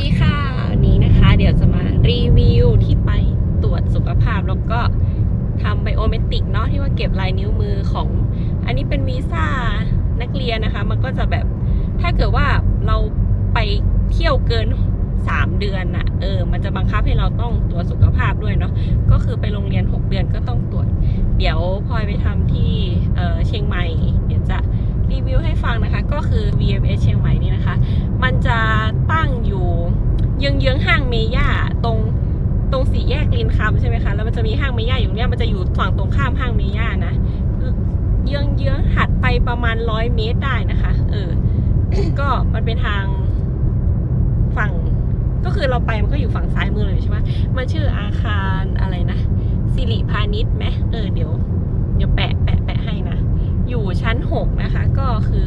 ดีค่ะ วันนี้นะคะ เดี๋ยวจะมารีวิวที่ไปตรวจสุขภาพ แล้วก็ทำไบโอเมติกเนาะที่ว่าเก็บลายนิ้วมือของ อันนี้เป็นวีซ่านักเรียนนะคะ มันก็จะแบบถ้าเกิดว่าเราไปเที่ยวเกิน 3 เดือนนะเออ มันจะบังคับให้เราต้องตรวจสุขภาพด้วยเนาะก็คือไปโรงเรียน 6 เดือนก็ต้องตรวจ เดี๋ยวพลอยไปทำที่เออเชียงใหม่ เดี๋ยวจะรีวิวให้ฟังนะคะ ก็คือ VMS เชียงใหม่นี่นะคะ มันจะ ยื้องเยื้องๆห้างเมย่าตรงตรงสี่แยกลินคำใช่ไหมคะ แล้วมันจะมีห้างเมย่าอยู่เนี่ยมันจะอยู่ฝั่งตรงข้ามห้างเมย่านะเยื้องเยื้องหัดไปประมาณร้อยเมตรได้นะคะ เออ ก็มันเป็นทางฝั่ง ก็คือเราไปมันก็อยู่ฝั่งซ้ายมือเลยใช่ไหมมันชื่ออาคารอะไรนะสิริพาณิชย์ไหมเออเดี๋ยว เดี๋ยวแปะแปะแปะให้นะ อยู่ชั้นหกนะคะ ก็คือ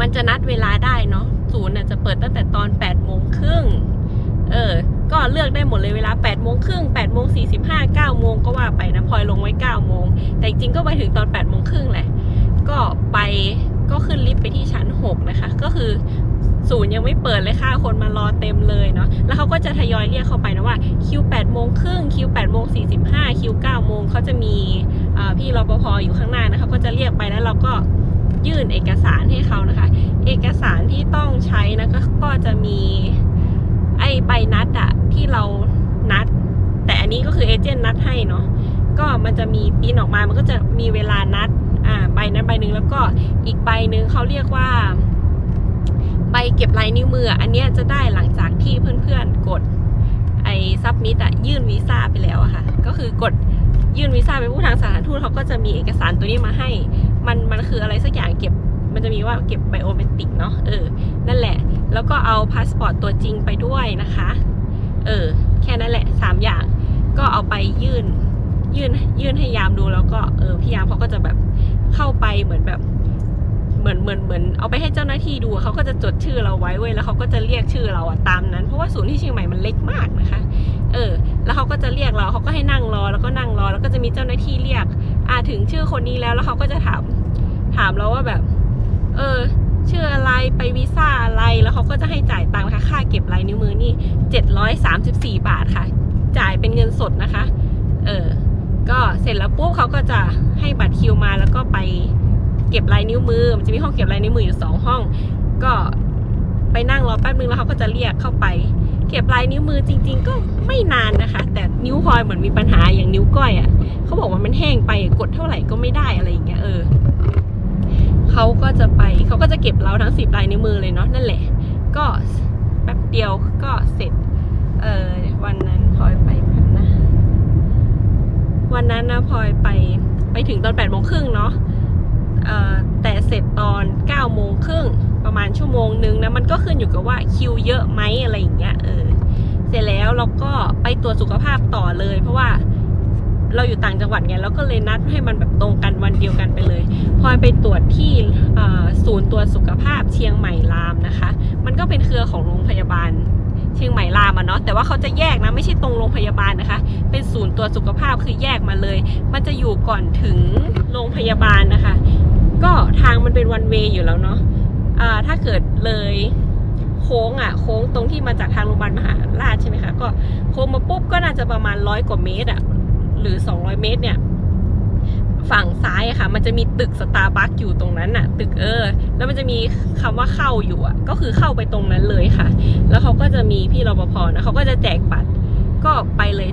มันจะนัดเวลาได้เนาะศูนย์จะ ดตั้งแต่ตอน8ปดโมงครึ่งเออ ก็เลือกได้หมดเลยเวลา8ปดโมงครึ่งแปดโมงสี่สิบห้าเก้าโมงก็ว่าไปนะพลอยลงไว้9ก้าโมง แต่จริงก็ไปถึงตอน8ปดโมงครึ่งแหละ ก็ไปก็ขึ้นลิฟต์ไปที่ชั้น 6 นะคะ ก็คือศูนย์ยังไม่เปิดเลยค่ะ คนมารอเต็มเลยเนาะ แล้วเขาก็จะทยอยเรียกเข้าไปนะว่าคิว8โมงครึ่งคิว8โมง45คิว9โมงเขาจะมีพี่รปภอยู่ข้างหน้านะคะ ก็จะเรียกไปแล้วเราก็ยื่นเอกสารให้เขานะคะ เอกสารที่ต้องใช้ จะมีไอ้ใบนัดอะที่เรานัด แต่อันนี้ก็คือเอเจนต์นัดให้เนาะก็มันจะมีปริ้นออกมามันก็จะมีเวลานัดอ่าใบนั้นใบหนึ่งแล้วก็อีกใบหนึ่งเขาเรียกว่า ใบเก็บลายนิ้วมือ อันเนี้ยจะได้หลังจากที่เพื่อนๆกดไอ้ซับมิดอะยื่นวีซ่าไปแล้วอะค่ะ ก็คือกดยื่นวีซ่าไปผู้ทางสถานทูตเขาก็จะมีเอกสารตัวนี้มาให้ มันมันคืออะไรสักอย่างเก็บมันจะมีว่าเก็บไบโอเมตริกเนาะเออนั่น แล้วก็เอาพาสปอร์ตตัวจริงไปด้วยนะคะ เออ แค่นั้นแหละสามอย่าง ก็เอาไปยื่น ยื่น ยื่นให้ยามดูแล้วก็ เออ พี่ยามเขาก็จะแบบเข้าไปเหมือนแบบ เหมือน เหมือน เหมือน เอาไปให้เจ้าหน้าที่ดู เขาก็จะจดชื่อเราไว้เว้ย แล้วเขาก็จะเรียกชื่อเราอะตามนั้น เพราะว่าศูนย์ที่เชียงใหม่มันเล็กมากนะคะ เออ แล้วเขาก็จะเรียกเรา เขาก็ให้นั่งรอ แล้วก็นั่งรอ แล้วก็จะมีเจ้าหน้าที่เรียก อ่าถึงชื่อคนนี้แล้ว แล้วเขาก็จะถาม ถามเราว่าแบบ เออ ชื่ออะไร ไปวีซ่า ก็จะให้จ่ายตังค์นะคะค่าเก็บลายนิ้วมือนี่ 734 บาทค่ะ จ่ายเป็นเงินสดนะคะ เออก็เสร็จแล้วปุ๊บเขาก็จะให้บัตรคิวมาแล้วก็ไปเก็บลายนิ้วมือ มันจะมีห้องเก็บลายนิ้วมืออยู่สองห้อง ก็ไปนั่งรอแป๊บนึงแล้วเขาก็จะเรียกเข้าไป เก็บลายนิ้วมือจริง ๆ ก็ไม่นานนะคะ แต่นิ้วพลอยเหมือนมีปัญหาอย่างนิ้วก้อยอะ่ะเขาบอกว่ามันแห้งไปกดเท่าไหร่ก็ไม่ได้อะไรอย่างเงี้ยเออเขาก็จะไปเขาก็จะเก็บเราทั้งสิบลายนิ้วมือเลยเนาะนั่นแหละ ก็แป๊บเดียวก็เสร็จ เออวันนั้นพลอยไปแบบนะ วันนั้นนะพลอยไปไปถึงตอน8ปดโมงครึ่งเนาะเออแต่เสร็จตอน9ก้าโมงครึ่งประมาณชั่วโมงนึงนะมันก็ขึ้นอยู่กับว่าคิวเยอะไหมอะไรอย่างเงี้ยเออเสร็จแล้วเราก็ไปตรวจสุขภาพต่อเลย เพราะว่าเราอยู่ต่างจังหวัดไงเราก็เลยนัดให้มันแบบตรงกันวันเดียวกันไปเลยพลอยไปตรวจที่ศูนย์ตรวจสุขภาพเชียงใหม่นะคะ มันก็เป็นเค รือของโรงพยาบาล เชียงใหม่รามอะเนาะแต่ว่าเขาจะแยกนะไม่ใช่ตรงโรงพยาบาลนะคะ เป็นศูนย์ตรวสุขภาพคือแยกมาเลย มันจะอยู่ก่อนถึงโรงพยาบาลนะคะ ก็ทางมันเป็นวันเวย์อยู่แล้วเนาะอ่าถ้าเกิดเลยโค้งอะโค้งตรงที่มาจากทางโรงพยาบาลมหาราชใช่ไหมคะก็โค้งมาปุ๊บก็น่าจะประมาณร้อยกว่าเมตรอะหรือ 200 เมตรเนี่ย ฝั่งซ้ายอะค่ะ มันจะมีตึกสตาร์บัคอยู่ตรงนั้นอะตึกเออ แล้วมันจะมีคำว่าเข้าอยู่อะก็คือเข้าไปตรงนั้นเลยค่ะ แล้วเขาก็จะมีพี่รปภนะเขาก็จะแจกบัตร ก็ไปเลย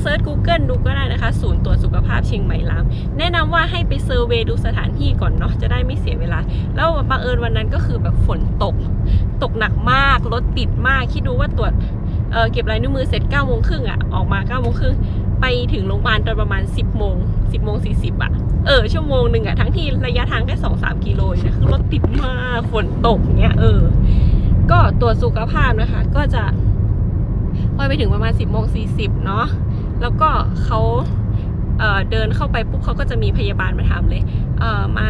เซิร์ช Google ดูก็ได้นะคะ ศูนย์ตรวจสุขภาพเชียงใหม่ลาม แนะนำว่าให้ไปเซอร์เวยดูสถานที่ก่อนเนาะจะได้ไม่เสียเวลา แล้วบังเอิญวันนั้นก็คือแบบฝนตก ตกหนักมากรถติดมากคิดดูว่าตรวจเเก็บลายนิ้วมือเสร็จ9ก้าโมงครึ่งอะออกมา9ก้าโมงครึ่ง ไปถึงโรงพยาบาลตอนประมาณ 10บโมงสิบโมงสีอะเออชั่วโมงหนึ่งอะทั้งที่ระยะทางแค่สองสามกิโลเองนะคือรถติดมากฝนตกเนี้ยเออ ก็ตรวจสุขภาพนะคะ ก็จะพอไปถึงประมาณ 10บโมงสีเนาะแล้วก็เขาเเดินเข้าไปปุ๊บเขาก็จะมีพยาบาลมาถามเลยเอ่อมา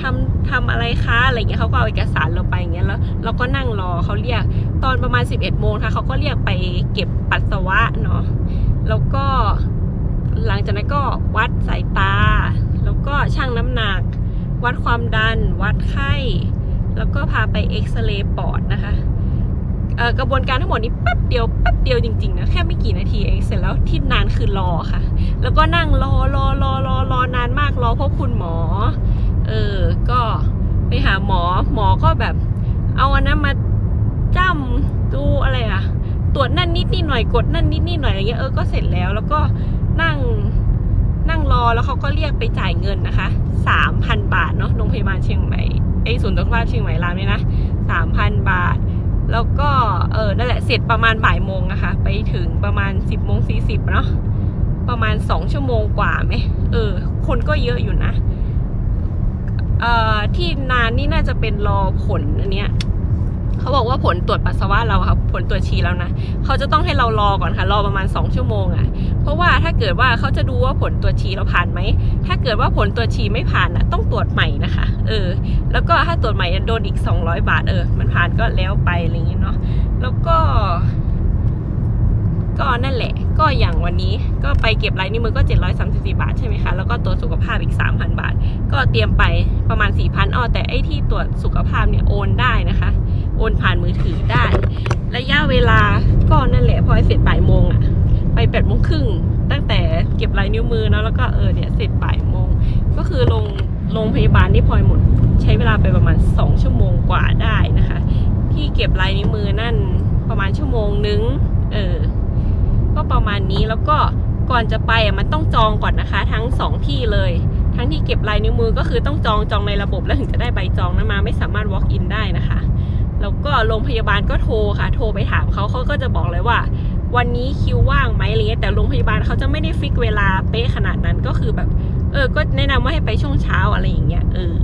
ทำทำอะไรคะอะไรเงี้ยเขาก็เอาเอกสารเราไปอย่างเงี้ยแล้วเราก็นั่งรอเขาเรียกตอนประมาณ 11โมงค่ะเขาก็เรียกไปเก็บปัสสาวะเนาะ แล้วก็หลังจากนั้นก็วัดสายตา แล้วก็ชั่งน้ำหนัก วัดความดัน วัดไข้ แล้วก็พาไปเอ็กซเรย์ปอดนะคะกระบวนการทั้งหมดนี้แป๊บเดียวแป๊บเดียวจริงๆนะแค่ไม่กี่นาทีเองเสร็จแล้วที่นานคือรอค่ะ แล้วก็นั่งรอรอรอรอรอนานมากรอพบคุณหมอ เออก็ไปหาหมอหมอก็แบบ เอาอันนั้นมาจ้ำดูอะไรอะ ตรวจนั่นนิดนิดหน่อยกดนั่นนิดนิดหน่อยอะไรเงี้ยเออก็เสร็จแล้วแล้วก็นั่งนั่งรอแล้วเขาก็เรียกไปจ่ายเงินนะคะสามพันบาทเนาะโรงพยาบาลเชียงใหม่ไอ้ศูนย์สุขภาพเชียงใหม่รามเนี่ยนะสามพันบาท แล้วก็เออนั่นแหละเสร็จประมาณบ่ายโมงนะคะ ไปถึงประมาณสิบโมงสี่สิบเนาะประมาณสองชั่วโมงกว่าไหมเออ คนก็เยอะอยู่นะเอ่อที่นานนี่น่าจะเป็นรอผลอันเนี้ย เขาบอกว่าผลตรวจปัสสาวะเราอะค่ะผลตรวจฉี่แล้วนะเขาจะต้องให้เรารอก่อนค่ะรอประมาณ 2 ชั่วโมงอะ่ะ เพราะว่าถ้าเกิดว่าเขาจะดูว่าผลตรวจฉี่เราผ่านไหมถ้าเกิดว่าผลตรวจฉี่ไม่ผ่านอะต้องตรวจใหม่นะคะ เออ แล้วก็ถ้าตรวจใหม่โดนอีก 200 บาทเออ มันผ่านก็แล้วไปอะไรอย่างเงี้ยเนาะแล้วก็ ก็นั่นแหละ ก็อย่างวันนี้ก็ไปเก็บลายนิ้วมือก็ 734 บาทใช่ไหมคะ แล้วก็ตรวจสุขภาพอีก 3,000 บาท ก็เตรียมไปประมาณ 4,000อ้อแต่ไอ้ที่ตรวจสุขภาพเนี่ยโอนได้นะคะ โอนผ่านมือถือได้ ระยะเวลาก็นั่นแหละพอเสร็จบ่ายโมงอะไปแปดโมงครึ่งตั้งแต่เก็บลายนิ้วมือเนาะแล้วก็เออเนี่ยเสร็จบ่ายโมง ก็คือลงโรงพยาบาลที่พลอยหมด ใช้เวลาไปประมาณ 2 ชั่วโมงกว่าได้นะคะ ที่เก็บลายนิ้วมือนั่นประมาณชั่วโมงนึงเออ ก็ประมาณนี้แล้วก็ก่อนจะไปอะมันต้องจองก่อนนะคะ ทั้งสองที่เลย ทั้งที่เก็บลายนิ้วมือก็คือต้องจองจองในระบบแล้วถึงจะได้ใบจองนั้นมา ไม่สามารถ walk in ได้นะคะ แล้วก็โรงพยาบาลก็โทรค่ะ โทรไปถามเขาเขาก็จะบอกเลยว่า วันนี้คิวว่างไหมอะไรเงี้ยแต่โรงพยาบาลเขาจะไม่ได้ฟิกเวลาเป๊ะขนาดนั้นก็คือแบบ เออ ก็แนะนำว่าให้ไปช่วงเช้าอะไรอย่างเงี้ยเออ